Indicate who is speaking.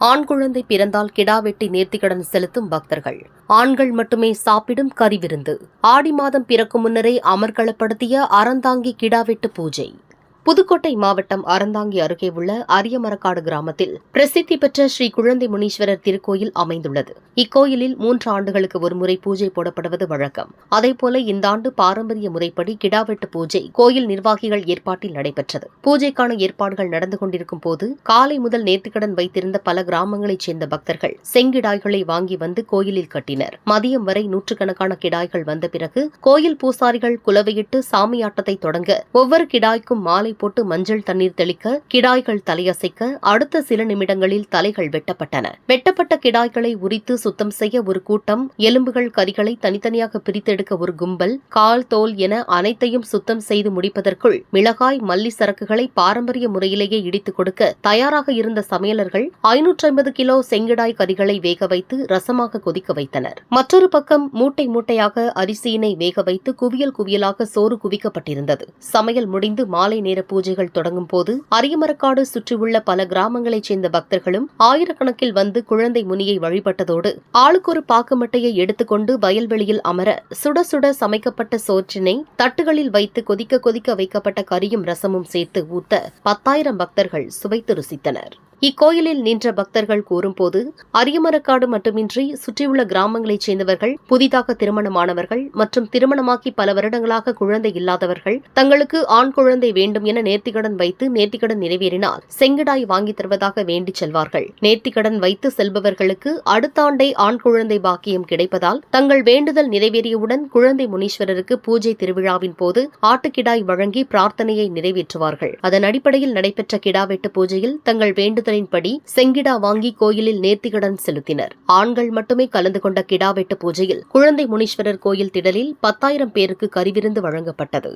Speaker 1: ஆண் குழந்தை பிறந்தால் கிடா வெட்டி நேர்த்திக்கடன் செலுத்தும் பக்தர்கள். ஆண்கள் மட்டுமே சாப்பிடும் கறிவிருந்து. ஆடி மாதம் பிறக்கும் முன்னரே அமர்களப்படுத்திய அறந்தாங்கி கிடாவெட்டு பூஜை. புதுக்கோட்டை மாவட்டம் அறந்தாங்கி அருகே உள்ள அரியமரக்காடு கிராமத்தில் பிரசித்தி பெற்ற ஸ்ரீ குழந்தை முனீஸ்வரர் திருக்கோயில் அமைந்துள்ளது. இக்கோயிலில் மூன்று ஆண்டுகளுக்கு ஒருமுறை பூஜை போடப்படுவது வழக்கம். அதேபோல இந்த ஆண்டு பாரம்பரிய முறைப்படி கிடாவெட்டு பூஜை கோயில் நிர்வாகிகள் ஏற்பாட்டில் நடைபெற்றது. பூஜைக்கான ஏற்பாடுகள் நடந்து கொண்டிருக்கும் போது காலை முதல் நேர்த்திக்கடன் வைத்திருந்த பல கிராமங்களைச் சேர்ந்த பக்தர்கள் செங்கிடாய்களை வாங்கி வந்து கோயிலில் கட்டினர். மதியம் வரை நூற்றுக்கணக்கான கிடாய்கள் வந்த பிறகு கோயில் பூசாரிகள் குலவையிட்டு சாமியாட்டத்தை தொடங்க ஒவ்வொரு கிடாய்க்கும் மாலை போட்டு மஞ்சள் தண்ணீர் தெளிக்க கிடாய்கள் தலையசைக்க அடுத்த சில நிமிடங்களில் தலைகள் வெட்டப்பட்டன. வெட்டப்பட்ட கிடாய்களை உரித்து சுத்தம் செய்ய ஒரு கூட்டம் எலும்புகள் கரிகளை தனித்தனியாக பிரித்தெடுக்க ஒரு கும்பல் கால் தோல் என அனைத்தையும் சுத்தம் செய்து முடிப்பதற்குள் மிளகாய் மல்லி சரக்குகளை பாரம்பரிய முறையிலேயே இடித்துக் கொடுக்க தயாராக இருந்த சமையலர்கள் ஐநூற்றி ஐம்பது கிலோ செங்கிடாய் கறிகளை வேக வைத்து ரசமாக கொதிக்க வைத்தனர். மற்றொரு பக்கம் மூட்டை மூட்டையாக அரிசியினை வேக வைத்து குவியல் குவியலாக சோறு குவிக்கப்பட்டிருந்தது. சமையல் முடிந்து மாலை நேர பூஜைகள் தொடங்கும் போது அரியமரக்காடு சுற்றியுள்ள பல கிராமங்களைச் சேர்ந்த பக்தர்களும் ஆயிரக்கணக்கில் வந்து குழந்தை முனியை வழிபட்டதோடு ஆளுக்கொரு பாக்குமட்டையை எடுத்துக்கொண்டு வயல்வெளியில் அமர சுட சுட சமைக்கப்பட்ட சோற்றினை தட்டுகளில் வைத்து கொதிக்க கொதிக்க வைக்கப்பட்ட கரியும் ரசமும் சேர்த்து ஊத்த பத்தாயிரம் பக்தர்கள் சுவைத்து ருசித்தனர். இக்கோயிலில் நின்ற பக்தர்கள் கூறும்போது அரியமரக்காடு மட்டுமின்றி சுற்றியுள்ள கிராமங்களைச் சேர்ந்தவர்கள் புதிதாக திருமணமானவர்கள் மற்றும் திருமணமாக்கி பல வருடங்களாக குழந்தை இல்லாதவர்கள் தங்களுக்கு ஆண் குழந்தை வேண்டும் என நேர்த்திக்கடன் வைத்து நேர்த்திக்கடன் நிறைவேறினால் செங்கடாய் வாங்கித் தருவதாக வேண்டிச் செல்வார்கள். நேர்த்திக்கடன் வைத்து செல்பவர்களுக்கு அடுத்த ஆண்டே ஆண் குழந்தை பாக்கியம் கிடைப்பதால் தங்கள் வேண்டுதல் நிறைவேறியவுடன் குழந்தை முனீஸ்வரருக்கு பூஜை திருவிழாவின் போது ஆட்டுக்கிடாய் வழங்கி பிரார்த்தனையை நிறைவேற்றுவார்கள். அதன் அடிப்படையில் நடைபெற்ற கிடாவெட்டு பூஜையில் தங்கள் வேண்டுதல் வேண்டுதலின்படி செங்கிடா வாங்கி கோயிலில் நேர்த்திக்கடன் செலுத்தினர். ஆண்கள் மட்டுமே கலந்து கொண்ட கிடாவெட்டு பூஜையில் குழந்தை முனீஸ்வரர் கோயில் திடலில் பத்தாயிரம் பேருக்கு கறிவிருந்து வழங்கப்பட்டது.